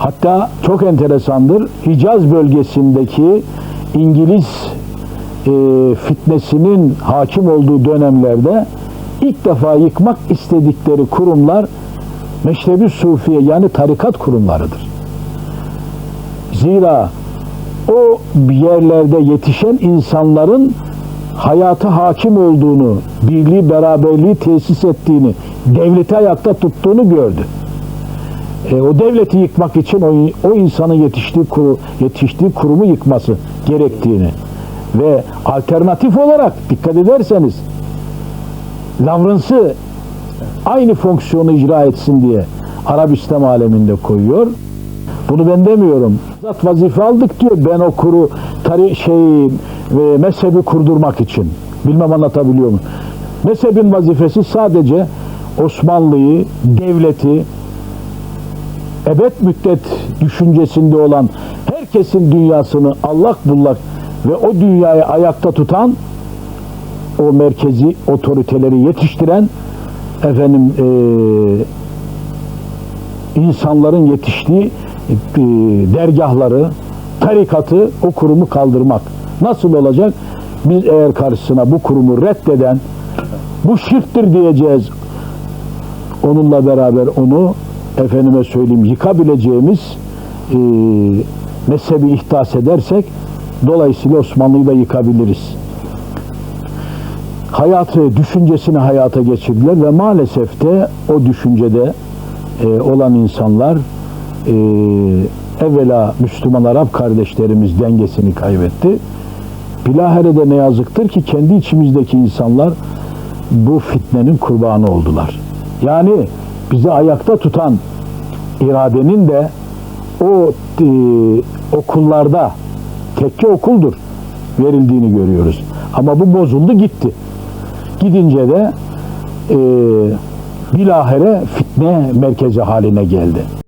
Hatta çok enteresandır. Hicaz bölgesindeki İngiliz e, fitnesinin hakim olduğu dönemlerde ilk defa yıkmak istedikleri kurumlar Meşrebi Sufiye yani tarikat kurumlarıdır. Zira o yerlerde yetişen insanların hayata hakim olduğunu, birliği, beraberliği tesis ettiğini, devleti ayakta tuttuğunu gördü. E, o devleti yıkmak için o, o insanın yetiştiği kuru, yetiştiği kurumu yıkması gerektiğini ve alternatif olarak dikkat ederseniz Lawrence'ı aynı fonksiyonu icra etsin diye Arap İslam aleminde koyuyor. Bunu ben demiyorum. Zat vazife aldık diyor ben o kuru tari şey ve mezhebi kurdurmak için. Bilmem anlatabiliyor muyum? Mezhebin vazifesi sadece Osmanlı'yı, devleti, ebed müddet düşüncesinde olan herkesin dünyasını allak bullak ve o dünyayı ayakta tutan o merkezi otoriteleri yetiştiren efendim eee insanların yetiştiği e, dergahları, tarikatı, o kurumu kaldırmak. Nasıl olacak? Biz eğer karşısına bu kurumu reddeden, bu şirktir diyeceğiz. Onunla beraber onu efendime söyleyeyim yıkabileceğimiz e, mezhebi ihdas edersek dolayısıyla Osmanlı'yı da yıkabiliriz. Hayatı, düşüncesini hayata geçirdiler ve maalesef de o düşüncede e, olan insanlar e, evvela Müslüman Arap kardeşlerimiz dengesini kaybetti. Bilahare de ne yazıktır ki kendi içimizdeki insanlar bu fitnenin kurbanı oldular. Yani bizi ayakta tutan iradenin de o e, okullarda tekke okuldur verildiğini görüyoruz. Ama bu bozuldu gitti. Gidince de e, bilahare fitne merkezi haline geldi.